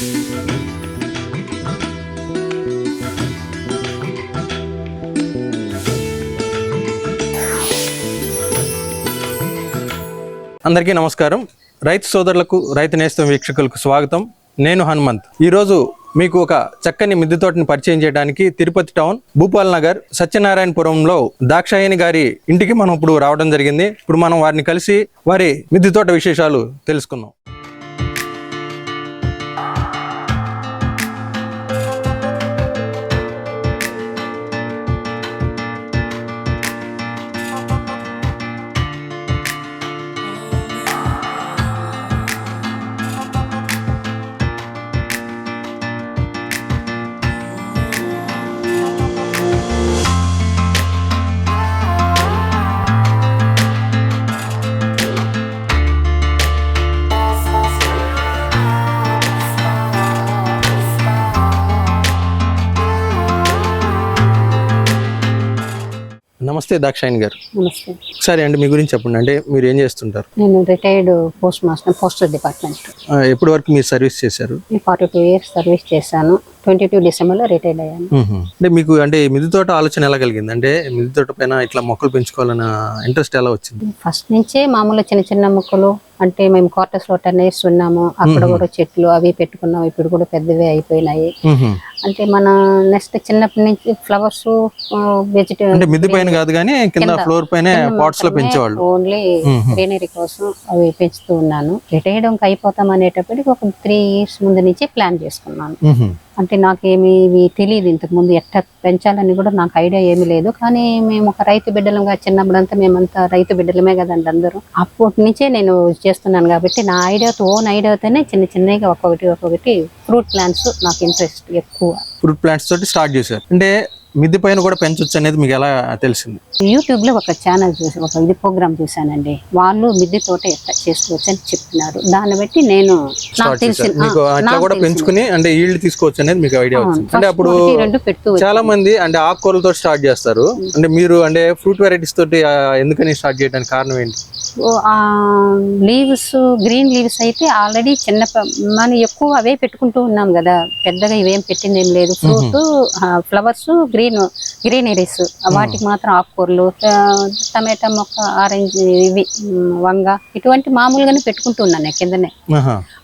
అందరికీ నమస్కారం. రైతు సోదరులకు రైతు నేస్తం వీక్షకులకు స్వాగతం. నేను హనుమంత్. ఈరోజు మీకు ఒక చక్కని మిద్దె తోటని పరిచయం చేయడానికి తిరుపతి టౌన్ భూపాల్ నగర్ సత్యనారాయణపురంలో దాక్షాయణి గారి ఇంటికి మనం ఇప్పుడు రావడం జరిగింది. ఇప్పుడు మనం వారిని కలిసి వారి మిద్దె తోట విశేషాలు తెలుసుకుందాం. నమస్తే దాక్షాయణి గారు. నమస్తే. సరే అండి మీ గురించి చెప్పండి. అంటే మీరు ఏం చేస్తుంటారు? నేను retired post master postal department ఎప్పటి వరకు మీరు సర్వీస్ చేశారు? ఫార్టీ టూ ఇయర్స్ సర్వీస్ చేశాను. ట్వంటీ టూ డిసెంబర్లో రిటైర్డ్ అయ్యాను. అంటే మీకు అంటే ఈ మిద్దె తోట ఆలోచన ఎలా కలిగింది? అంటే మిద్దె తోట పైన ఇట్లా మొక్కలు పెంచుకోవాలన్న ఇంట్రెస్ట్ ఎలా వచ్చింది? ఫస్ట్ నుంచే మామూలు చిన్న చిన్న మొక్కలు అంటే మేము క్వార్టర్స్లో టెన్ ఇయర్స్ ఉన్నాము అక్కడ కూడా చెట్లు అవి పెట్టుకున్నాము ఇప్పుడు కూడా పెద్దవి అయిపోయినాయి. అంటే మన నెక్స్ట్ చిన్నప్పటి నుంచి ఫ్లవర్స్ వెజిటేబుల్ అంటే మిద్దె పైన కాదు కానీ కింద ఫ్లోర్ పైన పాట్స్లో పెంచేవాళ్ళు. ఓన్లీ గ్రీనరీ కోసం అవి పెంచుతూ ఉన్నాను. రిటైర్డ్ అయిపోతాం అనేటప్పటికి ఒక త్రీ ఇయర్స్ ముందు నుంచి ప్లాన్ చేసుకున్నాను. అంటే నాకేమి ఇవి తెలియదు ఇంతకుముందు ఎట్లా పెంచాలని కూడా నాకు ఐడియా ఏమీ లేదు. కానీ మేము ఒక రైతు బిడ్డలంగా చిన్నప్పుడంతా మేమంతా రైతు బిడ్డలమే కదండి అందరూ. అప్పటి నుంచే నేను చేస్తున్నాను కాబట్టి నా ఐడియాతో ఓన్ ఐడియాతోనే చిన్న చిన్నగా ఒక్కొక్కటి ఒక్కొక్కటి ఫ్రూట్ ప్లాంట్స్ నాకు ఇంట్రెస్ట్ ఎక్కువ. ఫ్రూట్ ప్లాంట్స్ తోటి స్టార్ట్ చేశారు. అంటే మిద్దె పైన కూడా పెంచొచ్చు అనేది మీకు ఎలా తెలిసింది? యూట్యూబ్లో ఒక ఛానల్ చూసి ఒక ఇది ప్రోగ్రామ్ చూసానండి వాళ్ళు మిద్దె తోట ఎట్లా చేసుకోవచ్చు అని చెప్తున్నారు దాన్ని బట్టి నేను మీకు అట్లా కూడా పెంచుకుని అంటే ఈల్డ్ తీసుకోవచ్చు అనేది మీకు ఐడియా వచ్చింది. అంటే అప్పుడు చాలా మంది అంటే ఆకుకూరలతో స్టార్ట్ చేస్తారు. అంటే మీరు అంటే ఫ్రూట్ వెరైటీస్ తోటి ఎందుకని స్టార్ట్ చేయడానికి కారణం ఏంటి? లీవ్స్ గ్రీన్ లీవ్స్ అయితే ఆల్రెడీ చిన్న మనం ఎక్కువ అవే పెట్టుకుంటూ ఉన్నాం కదా. పెద్దగా ఇవేం పెట్టింది ఏం లేదు ఫ్రూట్ ఫ్లవర్స్ గ్రీన్ గ్రీనరీస్ వాటికి మాత్రం ఆకుకూరలు టమాటా మొక్క ఆరెంజ్ ఇవి వంగ ఇటువంటి మామూలుగానే పెట్టుకుంటూ ఉన్నాను నేను కిందనే.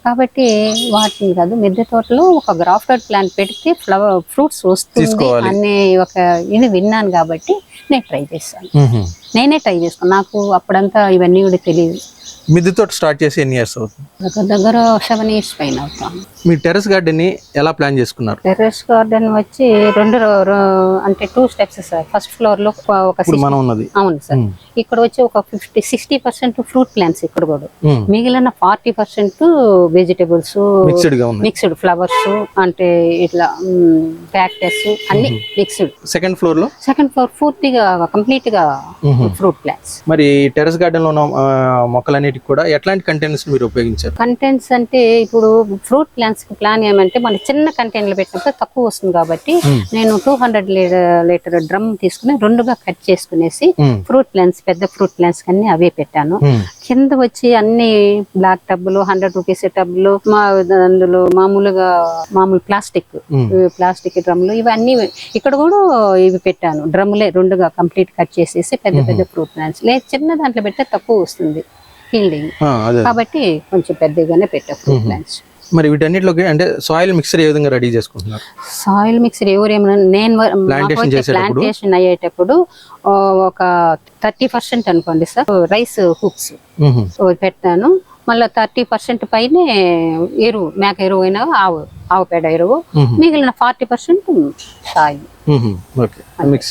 కాబట్టి వాటిని కాదు మిద్దె తోటలో ఒక గ్రాఫ్టెడ్ ప్లాంట్ పెడితే ఫ్లవర్ ఫ్రూట్స్ వస్తుంది. అనే ఒక ఇది విన్నాను కాబట్టి నేను ట్రై చేశాను మ్మ్. నేనే ట్రై చేసుకున్నాను నాకు అప్పుడంతా ఇవన్నీ కూడా తెలియదు మిద్దె తోట స్టార్ట్ చేసి ఎన్ని ఇయర్స్ అవుతుంది? దగ్గర దగ్గర సెవెన్ ఇయర్స్ పైన అవుతాం. మీ టెర్రస్ గార్డెన్ని ఎలా ప్లాన్ చేసుకున్నారు? టెర్రస్ గార్డెన్ వచ్చి రెండు రో- రో- అంటే టూ స్టెప్స్ సార్. ఫస్ట్ ఫ్లోర్లో ఒక- ఒక ఇప్పుడు six- మనం ఉన్నది. అవును సార్. ఇక్కడ వచ్చి ఒక fifty sixty percent fruit plants ఇక్కడ కూడా. మిగిలిన ఫార్టీ పర్సెంట్ వెజిటబుల్స్ మిక్స్డ్గా మిక్స్డ్ ఫ్లవర్స్ అంటే ఇట్లా క్యాక్టస్ అన్ని మిక్స్డ్ సెకండ్ ఫ్లోర్లో? సెకండ్ ఫ్లోర్ పూర్తిగా కంప్లీట్గా ఫ్రూట్ ప్లాంట్స్ మరి టెర్రస్ గార్డెన్లో ఉన్న ఆ, మొక్కలన్నిటికి కూడా ఎట్లాంటి కంటైనర్స్ మీరు ఉపయోగించారు కంటెంట్స్ అంటే ఇప్పుడు ఫ్రూట్ ప్లాంట్స్కి ప్లాన్ ఏమంటే మన చిన్న కంటైనర్లు పెట్టినప్పుడు తక్కువ వస్తుంది కాబట్టి మ్మ్. నేను టూ హండ్రెడ్ లీటర్ డ్రమ్ తీసుకుని రెండుగా కట్ చేసుకునేసి. ఫ్రూట్ ప్లాంట్స్ పెద్ద ఫ్రూట్ ప్లాంట్స్ అన్ని అవే పెట్టాను మ్మ్. కింద వచ్చి అన్ని బ్లాక్ టబ్బులు హండ్రెడ్ రూపీస్ టబ్బులు మా అందులో మామూలుగా మామూలు ప్లాస్టిక్. ప్లాస్టిక్ డ్రమ్లు ఇవన్నీ ఇక్కడ కూడా ఇవి పెట్టాను డ్రమ్లే రెండుగా కంప్లీట్ కట్ చేసేసి పెద్ద పెద్ద ఫ్రూట్ ప్లాంట్స్ లేదు చిన్న దాంట్లో పెడితే తక్కువ వస్తుంది అదే. కాబట్టి కొంచెం పెద్దగానే పెట్టా ఫ్రూట్ ప్లాంట్స్ మరి వీటన్నిటిలోకి అంటే సాయిల్ మిక్సర్ ఏ విధంగా రెడీ చేసుకుంటున్నారు? సాయిల్ మిక్సర్ ఎవరేమైనా నేను? ప్లాంటేషన్ అయ్యేటప్పుడు ఒక థర్టీ పర్సెంట్ అనుకోండి సార్ రైస్ హుక్స్ మ్మ్. మళ్ళీ థర్టీ పర్సెంట్ పైనే ఎరువు మేక ఎరువు అయినా ఆవు ఆవు పేడ ఎరువు. మిగిలిన ఫార్టీ పర్సెంట్. ఓకే. మిక్స్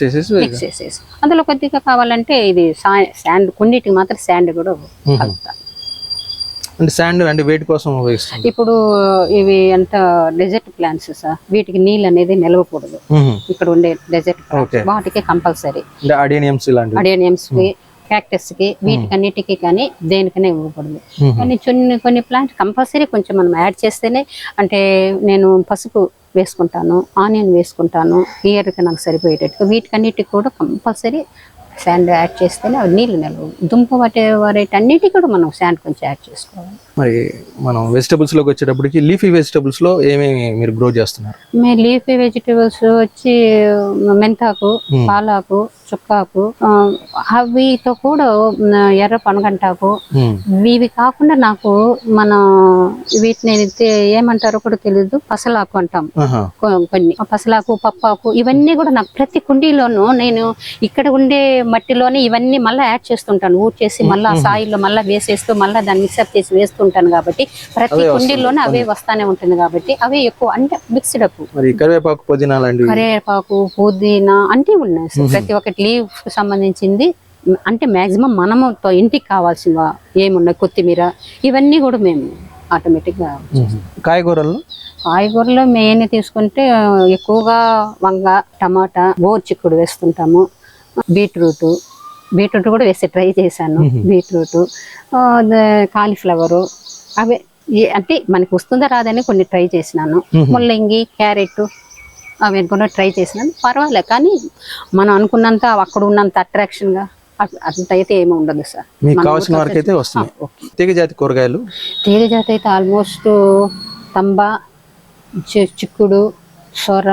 చేసేసి అందులో కొద్దిగా కావాలంటే ఇది శాండ్ కొన్నిటికి మాత్రం శాండ్ కూడా కలుపుతా. అంటే శాండ్ అంటే వెయిట్ కోసం ఉపయోగిస్తుంది ఇప్పుడు ఇవి అంత డెజర్ట్ ప్లాంట్స్ సార్ వీటికి నీళ్ళు అనేది నిలవకూడదు. ఇక్కడ ఉండే డెజర్ట్. వాటికి కంపల్సరీ అడేనియమ్స్ అడేనియమ్స్ క్యాక్టస్కి వీటికన్నిటికీ కానీ దేనికనే ఇవ్వకూడదు. మ్మ్. కొన్ని కొన్ని కొన్ని ప్లాంట్ కంపల్సరీ కొంచెం మనం యాడ్ చేస్తేనే అంటే నేను పసుపు వేసుకుంటాను ఆనియన్ వేసుకుంటాను ఇయర్కి నాకు సరిపోయేటట్టు వీటికన్నిటికి కూడా కంపల్సరీ శాండ్ యాడ్ చేస్తేనే అవి నీళ్ళు నిలవు. దుంప వాటి వాటి అన్నిటికీ కూడా మనం శాండ్ కొంచెం యాడ్ చేసుకోవాలి. మరి మనం వెజిటబుల్స్లోకి వచ్చేటప్పటికి లీఫీ వెజిటబుల్స్లో ఏమేమి మీరు గ్రో చేస్తున్నారు? మేము లీఫీ వెజిటేబుల్స్ వచ్చి మెంతాకు పాలాకు చుక్కాకు అవితో కూడా ఎర్ర పనగంటాకు. ఇవి కాకుండా నాకు మన వీటిని ఏమంటారో కూడా తెలియదు పసలాకు అంటాం. కొన్ని. పసలాకు పప్పాకు ఇవన్నీ కూడా నాకు ప్రతి కుండీలోనూ నేను ఇక్కడ ఉండే మట్టిలోనే ఇవన్నీ మళ్ళీ యాడ్ చేస్తుంటాను. ఊడ్ చేసి మళ్ళీ ఆ సాయిల్లో మళ్ళీ వేసేస్తూ మళ్ళీ దాన్ని మిక్సప్ చేసి వేస్తుంటాను కాబట్టి ప్రతి కుండీలోనే అవే వస్తానే ఉంటుంది కాబట్టి అవే ఎక్కువ అంటే మిక్స్డ్ అప్ కరివేపాకు పుదీనా కరివేపాకు పుదీనా అంటే ఉన్నాయి. ప్రతి ఒక్కటి లీవ్ సంబంధించింది అంటే మాక్సిమం మనము ఇంటికి కావాల్సిన ఏమున్నాయి కొత్తిమీర ఇవన్నీ కూడా మేము ఆటోమేటిక్గా కాయగూరలు? కాయగూరలో మెయిన్ తీసుకుంటే ఎక్కువగా వంగ టమాటా గోరు చిక్కుడు వేస్తుంటాము. బీట్రూట్ బీట్రూట్ కూడా వేసి ట్రై చేశాను. బీట్రూట్ కాలీఫ్లవరు అవే అంటే మనకి వస్తుందా రాదని కొన్ని ట్రై చేసినాను. ముల్లంగి క్యారెట్ అవి కూడా ట్రై చేసినాను పర్వాలేదు కానీ మనం అనుకున్నంత అక్కడ ఉన్నంత అట్రాక్షన్గా అంత అయితే ఏమి ఉండదు సార్. మీకు కావాల్సిన వరకు అయితే వస్తున్నాయి. ఓకే. తీగ జాతి కూరగాయలు? తీగ జాతి అయితే ఆల్మోస్ట్ తంబ చిక్కుడు సొర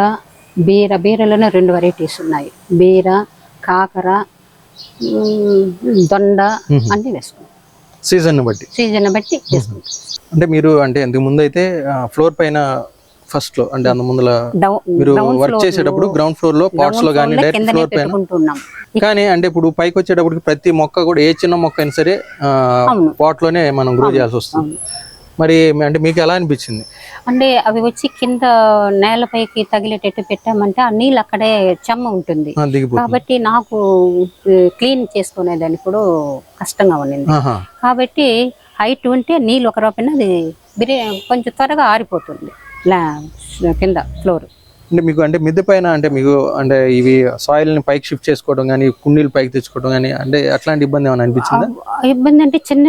బీర బీరలోనే రెండు వెరైటీస్ ఉన్నాయి. బీర కాకర దొండ అన్నీ వేసుకుంటాం. సీజన్ బట్టి. సీజన్ బట్టి వేసుకుంటాం. అంటే మీరు అంటే ఇంతకు ముందు అయితే ఫ్లోర్ పైన ఫస్ట్లో అంటే అంత ముందుల డౌన్ మీరు వర్క్ చేసేటప్పుడు గ్రౌండ్ ఫ్లోర్లో పాట్స్లో కానీ డైరెక్ట్ ఫ్లోర్ పైన. కానీ అంటే ఇప్పుడు పైకి వచ్చేటప్పటికి ప్రతి మొక్క కూడా ఏ చిన్న మొక్క అయినా సరే. పాట్లోనే మనం గ్రో చేయాల్సి వస్తుంది. మరి అంటే మీకు ఎలా అనిపించింది? అంటే అవి వచ్చి కింద నేలపైకి తగిలేటట్టు పెట్టామంటే ఆ నీళ్ళు అక్కడే చెమ్మ ఉంటుంది. కాబట్టి నాకు క్లీన్ చేసుకునేదానికి కూడా కష్టంగా ఉండింది. కాబట్టి హైట్ ఉంటే నీళ్ళు ఒక రూపాయన అది బిర్యా కొంచెం త్వరగా ఆరిపోతుంది. కింద ఫ్లోర్. అంటే మీకు అంటే మిద్దె పైన అంటే మీకు అంటే ఇవి సాయిల్ని పైకి షిఫ్ట్ చేసుకోవడం కానీ కుండీలు పైకి తెచ్చుకోవడం కానీ అంటే అట్లాంటి ఇబ్బంది ఏమైనా అనిపించిందా? ఇబ్బంది అంటే చిన్న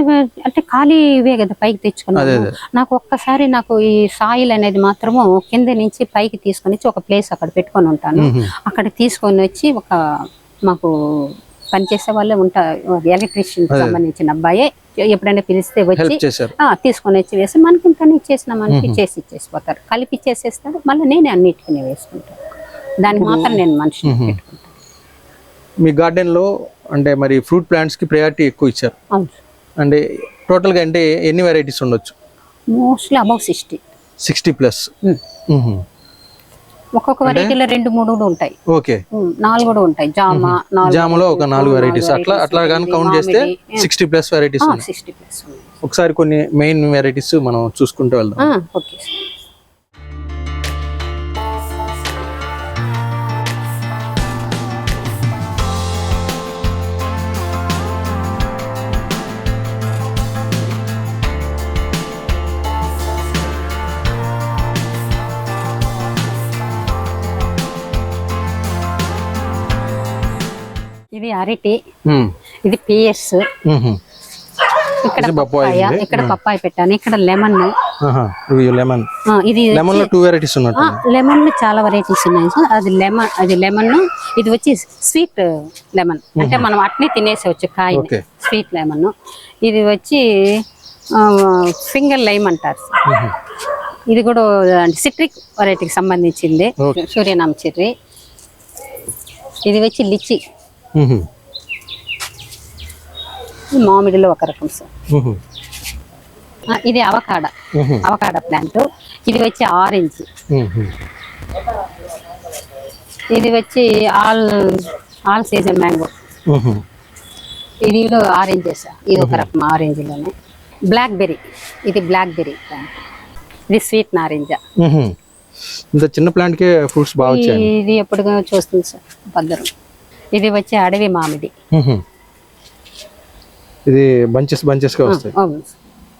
అంటే ఖాళీ ఇవే కదా పైకి తెచ్చుకున్నాను నాకు ఒక్కసారి నాకు ఈ సాయిల్ అనేది మాత్రము కింద నుంచి పైకి తీసుకొని ఒక ప్లేస్ అక్కడ పెట్టుకొని ఉంటాను. అక్కడ తీసుకొని వచ్చి ఒక మాకు పనిచేసే వాళ్ళే ఉంటారు. ఎలక్ట్రీషియన్ సంబంధించిన అబ్బాయే. ఎప్పుడైనా పిలిస్తే వచ్చి తీసుకొని వచ్చి వేసి మనకి ఇంత ఇచ్చేసిన మనకి చేసి ఇచ్చేసిపోతారు. కలిపి ఇచ్చేసేస్తాడు మళ్ళీ నేనే అన్నిటికీ వేసుకుంటాను. దానికి మాత్రం నేను మనిషిని పెట్టుకుంటాను. మీ గార్డెన్లో అంటే మరి ఫ్రూట్ ప్లాంట్స్కి ప్రయారిటీ ఎక్కువ ఇచ్చారు. అంటే టోటల్గా అంటే ఎన్ని వెరైటీస్ ఉండొచ్చు? Mostly above sixty. Sixty plus. ఒక్కొక్క వెరైటీలో రెండు మూడు ఉంటాయి. ఓకే. నాలుగు కూడా ఉంటాయి. జామ జాములో ఒక నాలుగు వెరైటీస్ అట్లా అట్లా కానీ కౌంట్ చేస్తే sixty plus varieties sixty plus ఒకసారి కొన్ని మెయిన్ వెరైటీస్ మనం చూసుకుంటూ వెళ్దాం. ఓకే. అరటి. ఇది పిఎస్. ఇక్కడ పప్పాయ ఇక్కడ పప్పాయ పెట్టాను. ఇక్కడ లెమన్. లెమన్. ఇది లెమన్లో టూ వెరైటీస్ ఉన్నట్టు లెమన్లో చాలా వెరైటీస్ ఉన్నాయి. సార్ అది లెమన్ అది లెమన్ ఇది వచ్చి స్వీట్ లెమన్. అంటే మనం అట్నే తినేసేవచ్చు కాయ. Sweet lemon. ఇది వచ్చి ఫింగర్ లైమ్ అంటారు. ఇది కూడా సిట్రిక్ వెరైటీకి సంబంధించింది. Surinam cherry. ఇది వచ్చి లిచి. మామిడిలో ఒక రకం సార్ ఇది అవకాడ. అవకాడ ప్లాంట్ ఇది వచ్చి ఆరెంజ్. ఇది వచ్చి ఆల్ ఆల్ సీజన్ మ్యాంగో. ఇది ఆరెంజెస్ ఇది ఒక రకం ఆరెంజ్లోనే బ్లాక్ బెర్రీ ఇది బ్లాక్ బెర్రీ ప్లాంట్ ఇది స్వీట్ నారింజ. ఇంత చిన్న ప్లాంట్ కే ఫ్రూట్స్ బాగా ఇది ఎప్పుడు చూస్తుంది సార్ భద్రం ఇది వచ్చి అడవి మామిడి. మ్మ్. ఇది బంచెస్ బంచెస్గా వస్తాయి.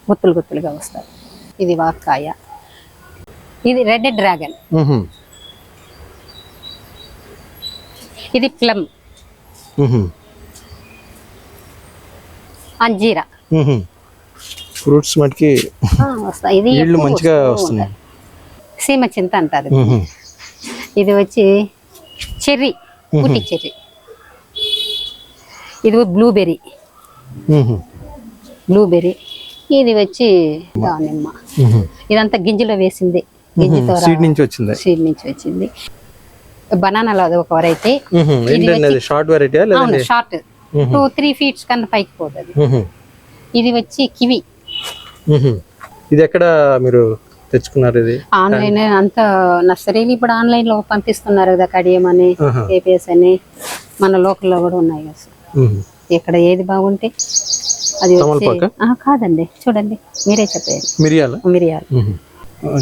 గుత్తులు గుత్తులుగా వస్తాయి ఇది వాక్కాయ ఇది రెడ్ డ్రాగన్. ఇది ప్లమ్. అంజీరా. ఫ్రూట్స్ మటుకి ఇది ఎక్కువ మంచిగా వస్తూ వస్తున్నాయి ఉంటాయి. సీమ చింత అంటారు ఇది. వచ్చి చెర్రీ ఊటీ చెర్రీ ఇది బ్లూబెర్రీ. బ్లూబెర్రీ. ఇది వచ్చి దానిమ్మ. మ్మ్. ఇదంతా గింజలో వేసింది. గింజతో సీడ్ నుంచి వచ్చింది. సీడ్ నుంచి వచ్చింది. బనానాలో అది ఒక వెరైటీ షార్ట్ లేదండి షార్ట్ టూ త్రీ ఫీట్స్ కన్నా పైకి పోతుంది. ఇది వచ్చి కివి. ఇది ఎక్కడ మీరు తెచ్చుకున్నారు ఇది? ఆన్లైన్ అంత నర్సరీలు ఇప్పుడు ఆన్లైన్లో పంపిస్తున్నారు కదా కడియం అని. ఏపీఎస్ అని. మన లోకల్లో కూడా ఉన్నాయి కదా. ఇక్కడ ఏది బాగుంటే అది కాదండి చూడండి మీరే చెప్పేది మిరియాల? మిరియాలు.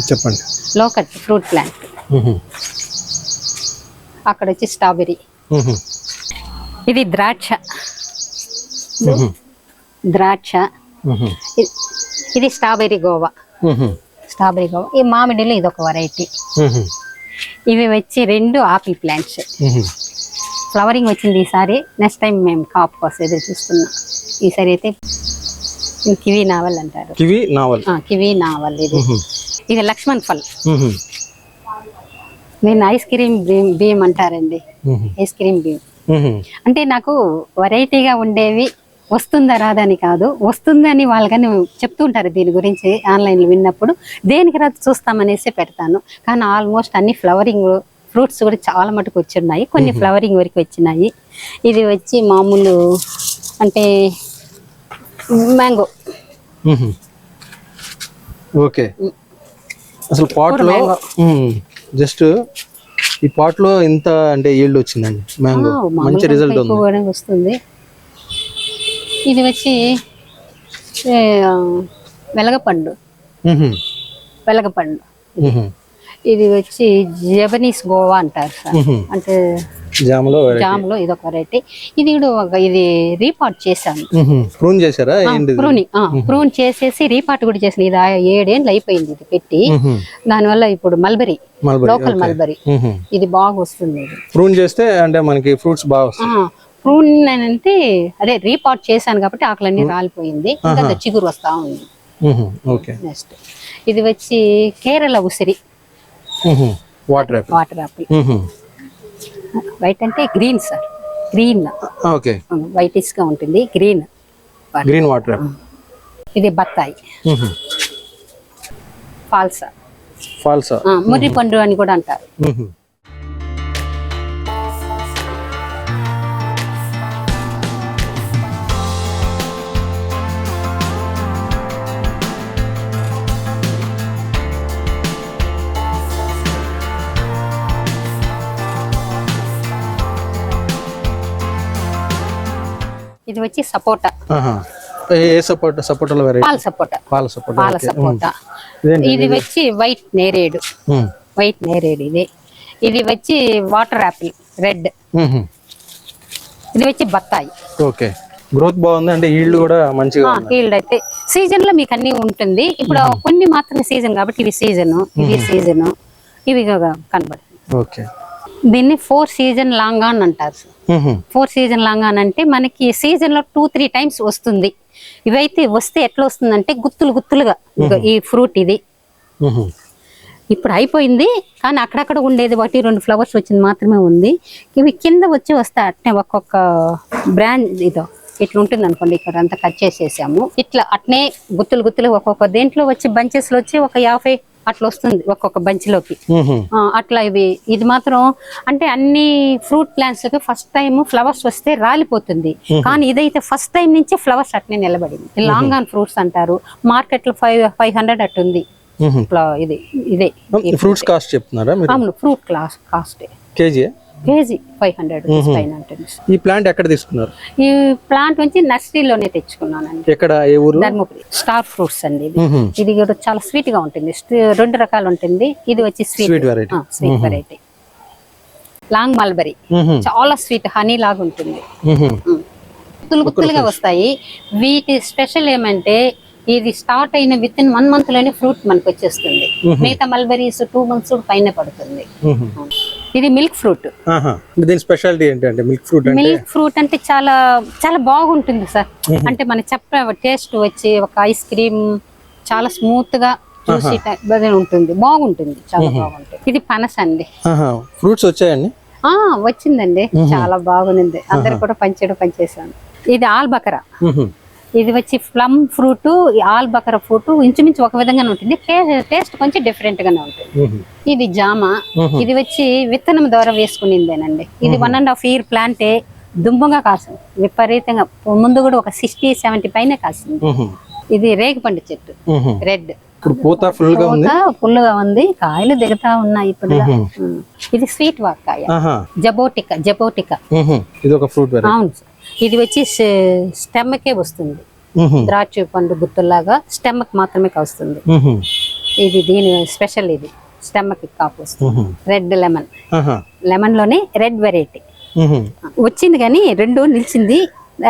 చెప్పండి. Loquat fruit plant. అక్కడ వచ్చి స్ట్రాబెరీ. ఇది ద్రాక్ష. ద్రాక్ష. ఇది స్ట్రాబెరీ గోవా. స్ట్రాబెరీ గోవా. ఈ మామిడిలో ఇది ఒక వెరైటీ. ఇవి వచ్చి రెండు ఆపిల్ ప్లాంట్స్. ఫ్లవరింగ్ వచ్చింది ఈసారి నెక్స్ట్ టైం మేము కాపు కోసం ఎదురు చూస్తున్నాం. ఈసారి అయితే కివీ నావల్ అంటారు. కివి నావల్? కివీ నావల్ ఇది. ఇది లక్ష్మణ్ ఫల్. నేను ఐస్ క్రీమ్ బీమ్ బీమ్ అంటారండి. Ice cream bean. అంటే నాకు వెరైటీగా ఉండేవి వస్తుందా రాదని కాదు. వస్తుందని వాళ్ళకని చెప్తూ ఉంటారు దీని గురించి ఆన్లైన్లో విన్నప్పుడు. దేనికి రాదు చూస్తామనేసి పెడతాను. కానీ ఆల్మోస్ట్ అన్ని ఫ్లవరింగ్ ఫ్రూట్స్ కూడా చాలా మటుకు వచ్చిన్నాయి. కొన్ని ఫ్లవరింగ్ వరకు వచ్చినాయి. ఇది వచ్చి మామూలు అంటే మ్యాంగో. ఓకే. అసలు పాట్లో జస్ట్ ఈ పాట్లో ఇంత అంటే ఈల్డ్ వచ్చిందండి మ్యాంగో. మంచి రిజల్ట్ ఉంది. వస్తుంది. ఇది వచ్చి వెలగపండు. వెలగపండు. ఇది వచ్చి జపనీస్ గోవా అంటారు సార్. అంటే జామ్లో జామ్లో ఇది ఒక వెరైటీ. ఇది కూడా ఇది రీపాట్ చేశాను. ప్రూన్ చేశారా? ప్రూని ప్రూన్ చేసేసి రీపాట్ కూడా చేసిన ఇది ఏడేళ్ళు అయిపోయింది ఇది పెట్టి. దానివల్ల ఇప్పుడు మల్బరీ లోకల్ మల్బరీ. ఇది బాగా వస్తుంది ప్రూన్ చేస్తే అంటే మనకి ఫ్రూట్స్ బాగా వస్తాయి. ప్రూన్ అంటే అదే రీపాట్ చేశాను కాబట్టి ఆకులన్నీ రాలిపోయింది. ఇంకా చిగురు వస్తా ఉంది. ఓకే. నెక్స్ట్ ఇది వచ్చి కేరళ ఉసిరి. Water apple water apple white అంటే గ్రీన్ సార్ గ్రీన్ ఓకే. వైటిష్గా ఉంటుంది. గ్రీన్ గ్రీన్ వాటర్ యాపిల్ ఇది బత్తాయి. ఫాల్సా ఫాల్సా ఆ, ముర్రి పండు అని కూడా అంటారు. ఇది వచ్చి సపోటా. ఏ సపోర్ట్ సపోర్ట్లో వెరైటీ పాల సపోటా. పాల సపోర్ట్ పాల సపోటా. ఇది వచ్చి వైట్ నేరేడు. వైట్ నేరేడు ఇది. ఇది వచ్చి వాటర్ యాపిల్ రెడ్. ఇది వచ్చి బత్తాయి. ఓకే. గ్రోత్ బాగుంది అంటే ఈల్డ్ కూడా మంచిగా ఫీల్డ్ అయితే. సీజన్లో మీకు అన్ని ఉంటుంది. ఇప్పుడు కొన్ని మాత్రమే సీజన్ కాబట్టి ఇవి సీజన్ ఇవి సీజన్. ఇవి కనబడుతుంది. ఓకే. దీన్ని ఫోర్ సీజన్ లాంగ్ ఆన్ అంటారు. ఫోర్ సీజన్ లాంగ్ ఆన్ అంటే మనకి సీజన్లో టూ త్రీ టైమ్స్ వస్తుంది. ఇవైతే వస్తే ఎట్లా వస్తుందంటే గుత్తులు గుత్తులుగా ఈ ఫ్రూట్ ఇది. ఇప్పుడు అయిపోయింది కానీ అక్కడక్కడ ఉండేది ఒకటి రెండు ఫ్లవర్స్ వచ్చింది మాత్రమే ఉంది. ఇవి కింద వచ్చి వస్తే అట్నే ఒక్కొక్క బ్రాండ్ ఇదో. ఇట్లా ఉంటుంది అనుకోండి ఇక్కడ అంతా కట్ చేసేసాము. ఇట్లా అట్నే గుత్తులు గుత్తులు ఒక్కొక్క దేంట్లో వచ్చి బంచెస్లో వచ్చి ఒక యాభై అట్లా వస్తుంది ఒక్కొక్క బంచ్లోకి. అట్లా ఇవి. ఇది మాత్రం అంటే అన్ని ఫ్రూట్ ప్లాంట్స్కి ఫస్ట్ టైం ఫ్లవర్స్ వస్తే రాలిపోతుంది. కానీ ఇదైతే ఫస్ట్ టైం నుంచి ఫ్లవర్స్ అట్నే నిలబడింది. లాంగ్ ఆన్ ఫ్రూట్స్ అంటారు. మార్కెట్లో ఫైవ్ ఫైవ్ హండ్రెడ్ అట్టుంది. ఇది ఇదే. ఫ్రూట్స్ కాస్ట్ చెప్తున్నారా అవును fruit class cost. KG KG five hundred పైన ఉంటుంది. ఈ ప్లాంట్ ఎక్కడ తీసుకున్నారు? ఈ ప్లాంట్ వచ్చి నర్సరీలోనే తెచ్చుకున్నానండి. ఎక్కడ ఏ ఊర్లో ధర్మపురి. స్టార్ ఫ్రూట్స్ అండి ఇది. కూడా చాలా స్వీట్గా ఉంటుంది రెండు రకాలు ఉంటుంది. ఇది వచ్చి sweet. Variety sweet variety long mulberry. చాలా స్వీట్ హనీ లాగా ఉంటుంది. గుత్తులు గుత్తులుగా వస్తాయి. వీటి స్పెషల్ ఏమంటే ఇది స్టార్ట్ అయిన విత్ ఇన్ వన్ మంత్లోనే ఫ్రూట్ మనకు వచ్చేస్తుంది. మిగతా మల్బరీస్ టూ మంత్స్ పైన పడుతుంది. ఇది మిల్క్ ఫ్రూట్. దీని స్పెషాలిటీ ఏంటంటే మిల్క్ ఫ్రూట్ అంటే? మిల్క్ ఫ్రూట్ అంటే చాలా చాలా బాగుంటుంది సార్. అంటే మన చెప్ప టేస్ట్ వచ్చి ఒక ఐస్ క్రీమ్ చాలా స్మూత్గా టైప్ ఉంటుంది. బాగుంటుంది. చాలా బాగుంటుంది. ఇది పనస అండి. ఫ్రూట్స్ వచ్చాయండి? ఆ వచ్చిందండి. చాలా బాగుంది. అందరు కూడా పంచడం పనిచేసాను ఇది ఆల్బకరా. ఇది వచ్చి ప్లమ్ ఫ్రూట్ ఆల్బకరా ఫ్రూట్ ఇంచుమించు ఒక విధంగానే ఉంటుంది. టేస్ట్ కొంచెం డిఫరెంట్ గానే ఉంటుంది. ఇది జామ. ఇది వచ్చి విత్తనం ద్వారా వేసుకునిందేనండి. ఇది వన్ అండ్ హాఫ్ ఇయర్ ప్లాంటే దుంబగా కాసింది. విపరీతంగా. ముందు కూడా ఒక సిక్స్టీ సెవెంటీ పైన కాసింది. ఇది రేగిపండు చెట్టు. రెడ్ ఇప్పుడు పూత ఫుల్గా ఉంది పుల్లగా ఉంది. కాయలు దిగుతా ఉన్నాయి ఇప్పుడు. ఇది స్వీట్ వాక్కాయ. ఆహా. జబోటిక జబోటిక. ఇది ఒక ఫ్రూట్ అవును. ఇది వచ్చి స్టెమ్కే వస్తుంది. ద్రాక్ష పండు గుత్తుల్లాగా స్టెమ్కి మాత్రమే కాస్తుంది మ్హూ. ఇది దీని స్పెషల్ ఇది స్టెమ్కి కాపు వస్తుంది. Red lemon. లెమన్లోనే red variety. వచ్చింది కానీ రెండు నిలిచింది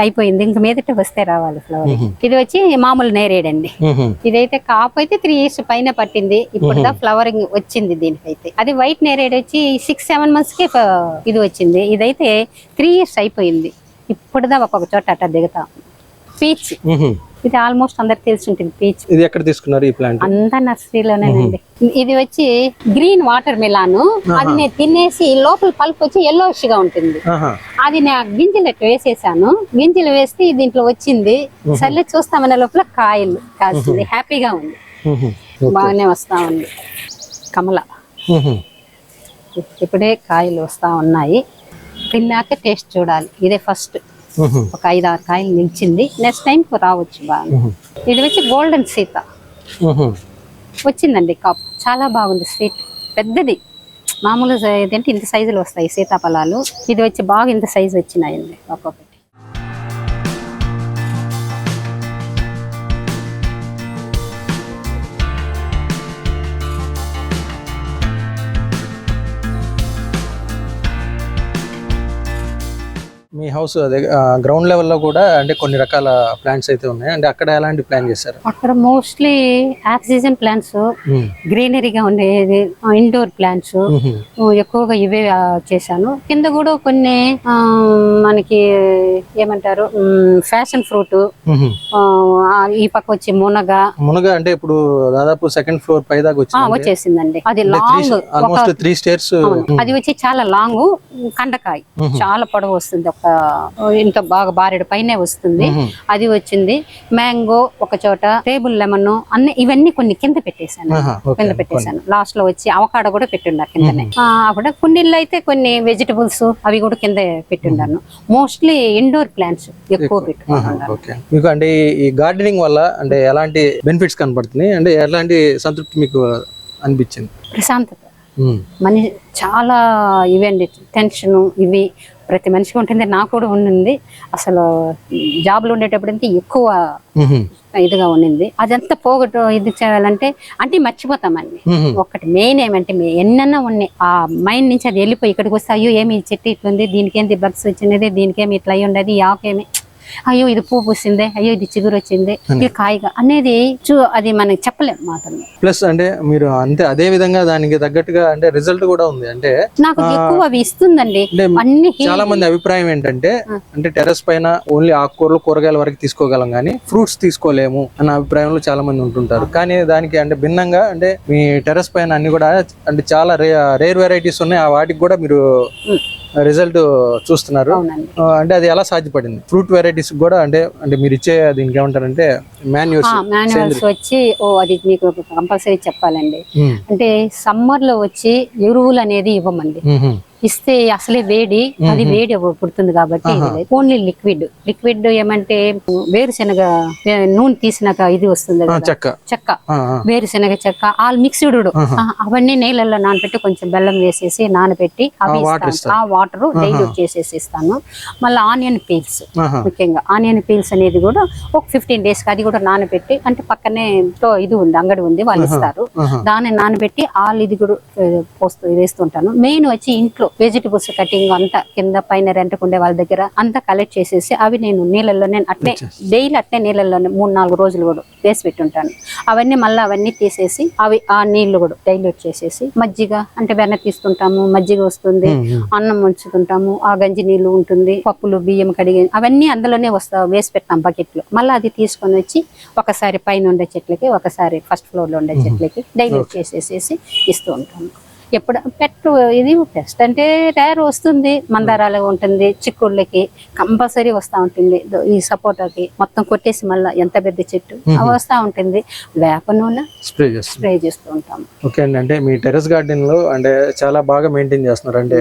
అయిపోయింది. ఇంక మీదట వస్తే రావాలి ఫ్లవర్. ఇది వచ్చి మామూలు నేరేడండి మ్హూ. ఇదైతే కాపు అయితే త్రీ ఇయర్స్ పైన పట్టింది. ఇప్పుడు ఫ్లవరింగ్ వచ్చింది దీనికైతే. అది వైట్ నేరేడ్ వచ్చి సిక్స్ సెవెన్ మంత్స్కి ఇది వచ్చింది. ఇదైతే త్రీ ఇయర్స్ అయిపోయింది. ఇప్పుడుదా ఒక్కొక్క చోట అట్ట దిగుతా. పీచ్. ఇది ఆల్మోస్ట్ అందరికి తెలిసి ఉంటుంది పీచ్. ఇది ఎక్కడ తీసుకున్నారు ఈ ప్లాంట్? అంతా నర్సరీలోనేనండి ఇది వచ్చి గ్రీన్ వాటర్ మిలాను. అది నేను తినేసి లోపల పల్ప్ వచ్చి yellowish గా ఉంటుంది. అది నా గింజలు ఎట్లా వేసేసాను. గింజలు వేస్తే దీంట్లో వచ్చింది. సర్లే చూస్తామనే లోపల కాయలు కాస్తుంది. హ్యాపీగా ఉంది. బాగానే వస్తా ఉంది. కమల. ఇప్పుడే కాయలు వస్తా ఉన్నాయి. తిన్నాక టేస్ట్ చూడాలి. ఇదే ఫస్ట్. ఒక ఐదు ఆరు కాయలు నిలిచింది నెక్స్ట్ టైం రావచ్చు బాగా. ఇది వచ్చి గోల్డెన్ సీత. వచ్చిందండి కప్. చాలా బాగుంది స్వీట్. పెద్దది. మామూలు ఏంటంటే ఇంత సైజులు వస్తాయి సీతాఫలాలు. ఇది వచ్చి బాగా ఇంత సైజు వచ్చినాయండి ఒక్కొక్కటి. మీ హౌస్ అదే గ్రౌండ్ లెవెల్లో కూడా అంటే కొన్ని రకాల ప్లాంట్స్ అయితే ఉన్నాయి. అంటే అక్కడ ఎలాంటి ప్లాన్ చేశారు? అక్కడ మోస్ట్లీ ఆక్సిజన్ ప్లాంట్స్. గ్రీనరీగా ఉండేది ఇండోర్ ప్లాంట్స్ మ్హూ. ఎక్కువగా ఇవే చేశాను. కింద కూడా కొన్ని మనకి ఏమంటారు ఫ్యాషన్ ఫ్రూట్ మ్హూ. ఈ పక్క వచ్చి మునగ. మునగ అంటే ఇప్పుడు దాదాపు సెకండ్ ఫ్లోర్ పై దాకా వచ్చేసిందండి. అది లాంగ్ ఆల్మోస్ట్ త్రీ స్టేర్స్ అది వచ్చి చాలా లాంగ్ కండకాయ. చాలా పొడవు వస్తుంది ఒక ఇంత బాగా బారెడు పైనే వస్తుంది. అది వచ్చింది. మ్యాంగో ఒక చోట టేబుల్ లెమన్ అన్ని ఇవన్నీ కొన్ని కింద పెట్టేశాను. కింద పెట్టేశాను. లాస్ట్లో వచ్చి అవకాడ కూడా పెట్టుండా కిందనే. అక్కడ కుండీల్లో అయితే కొన్ని వెజిటబుల్స్ అవి కూడా కింద పెట్టుండాను. మోస్ట్లీ ఇండోర్ ప్లాంట్స్ ఎక్కువ మీకు అంటే ఈ- గార్డెనింగ్ వల్ల అంటే ఎలాంటి బెనిఫిట్స్ కనపడుతున్నాయి? అంటే ఎలాంటి సంతృప్తి మీకు అనిపించింది? ప్రశాంతత. మనిషి చాలా ఇవండి. టెన్షన్ ఇవి. ప్రతి మనిషికి ఉంటుంది నాకు కూడా ఉండింది అసలు జాబ్లో ఉండేటప్పుడు ఎక్కువ. ఇదిగా ఉండింది అదంతా పోగొట్టు ఇది చేయాలంటే అంటే మర్చిపోతామండి మ్హూ. ఒకటి మెయిన్ ఏమంటే ఎన్నన్నా ఉన్నాయి ఆ మైండ్ నుంచి అది వెళ్ళిపోయి ఇక్కడికి వస్తే అయ్యో ఏమి చెట్టు ఇట్లుంది దీనికేంది బగ్స్ వచ్చినది దీనికేమి ఇట్లా అయ్యి ఉండదు ఈ ఆకేమి అయ్యో ఇది పువ్వు పూసిందే అయ్యో ఇది చిగురు వచ్చింది ఇది కాయగా అనేది చూ అది మనకి చెప్పలేం మాటలు ప్లస్ అంటే మీరు అంతే అదే విధంగా దానికి తగ్గట్టుగా అంటే రిజల్ట్ కూడా ఉంది. అంటే నాకు ఎక్కువ అవి ఇస్తుందండి. అన్ని చాలా మంది అభిప్రాయం ఏంటంటే అంటే టెర్రస్ పైన ఓన్లీ ఆకుకూరలు కూరగాయల వరకు తీసుకోగలం కానీ ఫ్రూట్స్ తీసుకోలేము అన్న అభిప్రాయంలో చాలా మంది ఉంటుంటారు. కానీ దానికి అంటే భిన్నంగా అంటే మీ టెర్రస్ పైన అన్ని కూడా అంటే చాలా రే రేర్ వెరైటీస్ ఉన్నాయి. ఆ వాటికి కూడా మీరు రిజల్ట్ చూస్తున్నారు. అంటే అది ఎలా సాధ్యపడింది? ఫ్రూట్ వెరైటీస్ కూడా అంటే అంటే మీరు ఇచ్చే దీనికి ఏమంటారంటే మాన్యూస్ మాన్యువల్స్ వచ్చి ఓ అది మీకు కంపల్సరీ చెప్పాలండి. అంటే సమ్మర్లో వచ్చి ఎరువులు అనేది ఇవ్వమండి. ఇస్తే అసలే వేడి అది వేడి పుడుతుంది కాబట్టి ఓన్లీ లిక్విడ్ లిక్విడ్ ఏమంటే వేరుశనగ నూనె తీసినాక ఇది వస్తుంది చెక్క. చెక్క. వేరుశనగ చెక్క. ఆల్ మిక్స్డ్ అవన్నీ నీళ్ళల్లో నానబెట్టి కొంచెం బెల్లం వేసేసి నానబెట్టి అవి. ఆ వాటర్ డైల్యూట్ చేసేసి ఇస్తాను. మళ్ళీ ఆనియన్ పీల్స్. ముఖ్యంగా. ఆనియన్ పీల్స్ అనేది కూడా ఒక ఫిఫ్టీన్ డేస్ అది కూడా నానబెట్టి అంటే పక్కనే ఇది ఉంది అంగడి ఉంది వాళ్ళు ఇస్తారు. దాన్ని నానబెట్టి ఆల్ ఇది కూడా పోస్తూ వేస్తుంటాను మెయిన్ వచ్చి ఇంట్లో వెజిటబుల్స్ కటింగ్ అంతా కింద పైన రెంట్కుండే వాళ్ళ దగ్గర అంతా కలెక్ట్ చేసేసి అవి నేను నీళ్ళల్లో నేను అట్నే డైలీ అట్నే నీళ్ళల్లోనే మూడు నాలుగు రోజులు కూడా వేసి పెట్టుంటాను. అవన్నీ మళ్ళీ అవన్నీ తీసేసి అవి ఆ నీళ్ళు కూడా డైల్యూట్ చేసేసి మజ్జిగ అంటే వెన్న తీసుకుంటాము మజ్జిగ వస్తుంది అన్నం ఉంచుకుంటాము ఆ గంజి నీళ్ళు ఉంటుంది పప్పులు బియ్యం కడిగి అవన్నీ అందులోనే వస్తా వేసి పెట్టాం బకెట్లో మళ్ళీ అది తీసుకొని వచ్చి ఒకసారి పైన ఉండే చెట్లకి ఒకసారి ఫస్ట్ ఫ్లోర్లో ఉండే చెట్లకి డైల్యూట్ చేసేసేసి ఇస్తూ ఉంటాము ఎప్పుడు పెట్టు ఇది పెస్ట్ అంటే రేర్ వస్తుంది మందారాలు ఉంటుంది చిక్కుళ్ళకి కంపల్సరీ వస్తూ ఉంటుంది. ఈ సపోటాకి మొత్తం కొట్టేసి మళ్ళీ ఎంత పెద్ద చెట్టు అవి వస్తూ ఉంటుంది. వేప నూనె స్ప్రే స్ప్రే చేస్తూ ఉంటాం. ఓకే అండి అంటే మీ టెరెస్ గార్డెన్లో అంటే చాలా బాగా మెయింటైన్ చేస్తున్నారు అంటే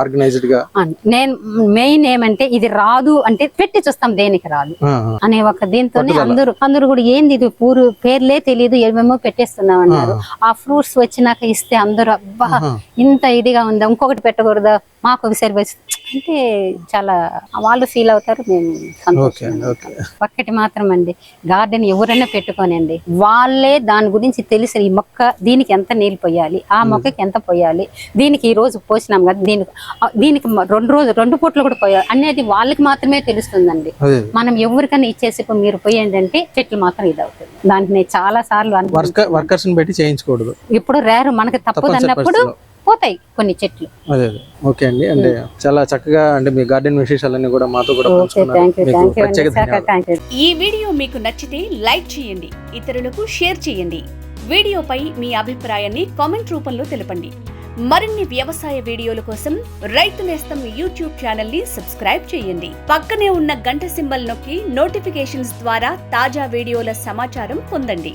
ఆర్గనైజ్డ్గా. నేను మెయిన్ ఏమంటే ఇది రాదు అంటే పెట్టి చూస్తాం దేనికి రాదు. అనే ఒక దీంతోనే అందరూ అందరూ కూడా ఏంది ఇది పూరు పేర్లే తెలియదు ఏమేమో పెట్టేస్తున్నాం అన్నారు ఆ ఫ్రూట్స్ వచ్చినాక ఇస్తే అందరూ అబ్బా ఇంత ఇదిగా ఉందా? ఇంకొకటి పెట్టకూడదా? మాకు ఒకసారి వచ్చి అంటే చాలా వాళ్ళు ఫీల్ అవుతారు మేము ఒక్కటి మాత్రం అండి గార్డెన్ ఎవరైనా పెట్టుకోనండి. వాళ్ళే దాని గురించి తెలిసిన ఈ మొక్క దీనికి ఎంత నీళ్ళు పోయాలి ఆ మొక్కకి ఎంత పోయాలి దీనికి ఈ రోజు పోసినాం కదా దీనికి దీనికి రెండు రోజులు రెండు పూట్లు కూడా పోయాలి అనేది వాళ్ళకి మాత్రమే తెలుస్తుందండి. మనం ఎవరికైనా ఇచ్చేసి మీరు పోయండి అంటే చెట్లు మాత్రం ఇది అవుతుంది దానికి నేను చాలా సార్లు వర్కర్స్ పెట్టి చేయించకూడదు. ఇప్పుడు రేరు మనకి తప్పదు అన్నప్పుడు. పోతాయి కొన్ని చెట్లు. అదే అదే. ఓకే అండి. అంటే చాలా చక్కగా అంటే మీ గార్డెన్ విశేషాలన్నీ కూడా మాతో కూడా ఈ వీడియో మీకు నచ్చితే లైక్ చేయండి ఇతరులకు షేర్ చేయండి. వీడియోపై మీ అభిప్రాయాన్ని కామెంట్ రూపంలో తెలపండి. మరిన్ని వ్యవసాయ వీడియోల కోసం రైతు నేస్తం యూట్యూబ్ ఛానల్ని సబ్స్క్రైబ్ చేయండి. పక్కనే ఉన్న గంట సింబల్ నొక్కి నోటిఫికేషన్స్ ద్వారా తాజా వీడియోల సమాచారం పొందండి.